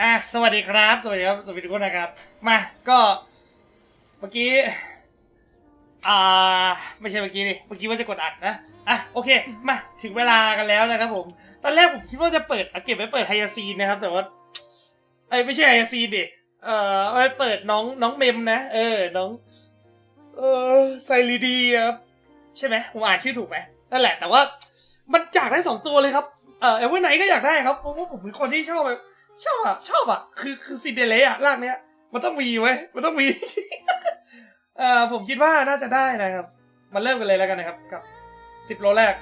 อะสวัสดีครับ สวัสดีครับสวัสดีทุกคนนะครับ มาก็เมื่อกี้ อ่า ไม่ใช่เมื่อกี้ดิเมื่อกี้ว่าจะกดอัดนะอะโอเค มาถึงเวลากันแล้วนะครับผม ตอนแรกผมคิดว่าจะเปิดเอาเก็บไว้เปิดไฮยาซีนนะครับ แต่ว่าเอ้ไม่ใช่ไฮยาซีนดิเอ่อไว้เปิดน้องน้องเมมนะ เออ น้อง เออไซรีดีครับใช่ไหมผมอ่านชื่อถูกไหมนั่นแหละ แต่ว่ามันอยากได้สองตัวเลยครับ เออเอเวอร์ไนก็อยากได้ครับเพราะว่าผมเป็นคนที่ชอบแบบชอบอะชอบอะคือคือซินเดเลอะร่างเนี้ย มันต้องมีไว้ยมันต้องมีเอ่อผมคิดว่าน่าจะได้นะครับ มาเริ่มกันเลยแล้วกันนะครับ กับสิบโลแรก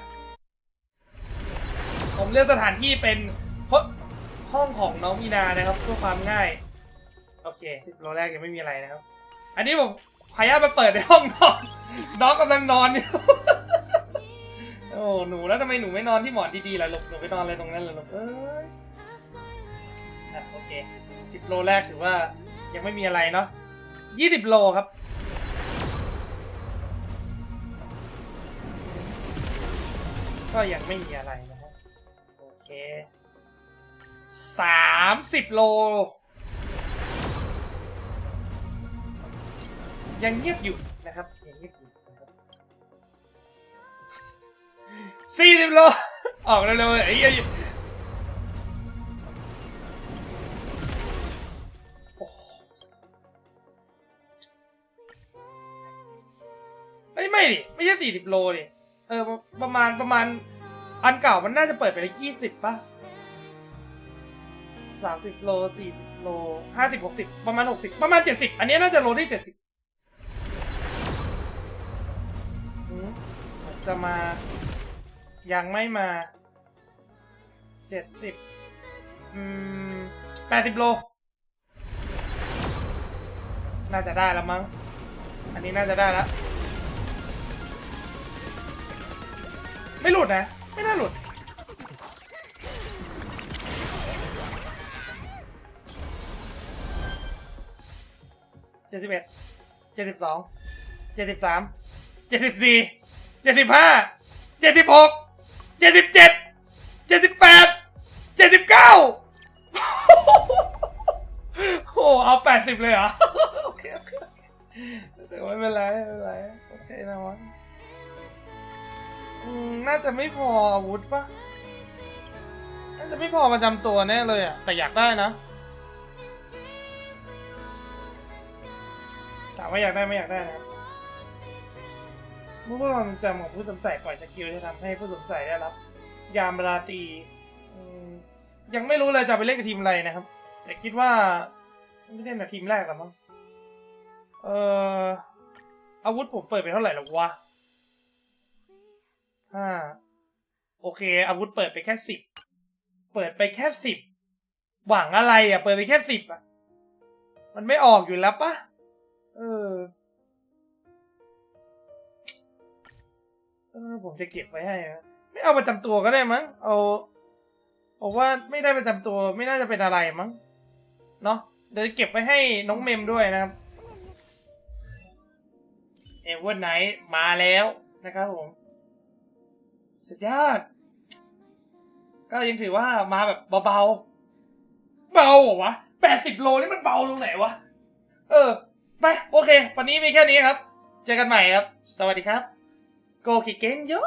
ผมเลือกสถานที่เป็นพราห้องของน้องมีนานะครับ เพื่อความง่าย โอเคสิบโลแรกยังไม่มีอะไรนะครับ อันนี้ผมพยายามมาเปิดในห้องนอนน้องกำลังนอนอยู่ อ้หนูแล้วทำไมหนูไม่นอนที่หมอนดีๆล่ะลูกหนูไปนอนอะไรตรงนั้นล่ะลูกเอ้ยอะโอเคสิบโลแรกถือว่ายังไม่มีอะไรเนาะยี่สิบโลครับ ก็ยังไม่มีอะไรนะครับโอเคสามสิบโล ยังเงียบอยู่ สี่สิบโล ออกเร็วๆไอ้เหี้ยโอ้เอ้ยไม่ดิไม่ใช่สี่สิบโลดิเออประมาณประมาณ อันเก่ามันน่าจะเปิดไปยี่สิบป่ะสามสิบโลสี่สิบโลห้าสิบหกสิบประมาณหกสิบประมาณเจ็ดสิบอันนี้น่าจะโลที่เจ็ดสิบจะมา ยังไม่มาเจ็ดสิบอืมแปดสิบโล น่าจะได้แล้วมั้ง อันนี้น่าจะได้แล้ว ไม่หลุดนะ ไม่น่าหลุด เจ็ดสิบเอ็ด เจ็ดสิบสอง เจ็ดสิบสาม เจ็ดสิบสี่ เจ็ดสิบห้า เจ็ดสิบหก เจ็ดสิบเจ็ดเจ็ดสิบแปดเจ็ดสิบเก้าโอ้เอาแปดสิบเลยเหรอ โอเคโอเคแต่ไม่เป็นไรไม่เป็นไร โอเคนะวะอืมน่าจะไม่พออาวุธปะน่าจะไม่พอประจำตัวแน่เลยอะแต่อยากได้นะถามว่าอยากได้ไม่อยากได้นะ เมื่อความจำของผู้สวมใส่ปล่อยสกิลจะทำให้ผู้สวมใส่ได้รับ ยามราตรียังไม่รู้เลยจะไปเล่นกับทีมอะไรนะครับ แต่คิดว่าไม่เล่นกับทีมแรกหรอมั้งเอ่ออาวุธผมเปิดไปเท่าไหร่หรอวะห้าโอเค อาวุธเปิดไปแค่สิบเปิดไปแค่สิบหวังอะไรอะ เปิดไปแค่สิบอะ มันไม่ออกอยู่แล้วปะเออ ผมจะเก็บไว้ให้นะไม่เอาประจำตัวก็ได้มั้ง เอาผมว่าไม่ได้ประจำตัวไม่น่าจะเป็นอะไรมั้ง เนาะเดี๋ยวเก็บไว้ให้น้องเมมด้วยนะครับ เอเวอร์ไนท์มาแล้วนะครับผม สุดยอด ก็ยังถือว่ามาแบบเบาๆ เบาเหรอวะแปดสิบโลนี่มันเบาตรงไหนวะ เออ ไป โอเค วันนี้มีแค่นี้ครับ เจอกันใหม่ครับ สวัสดีครับ Kojiken yo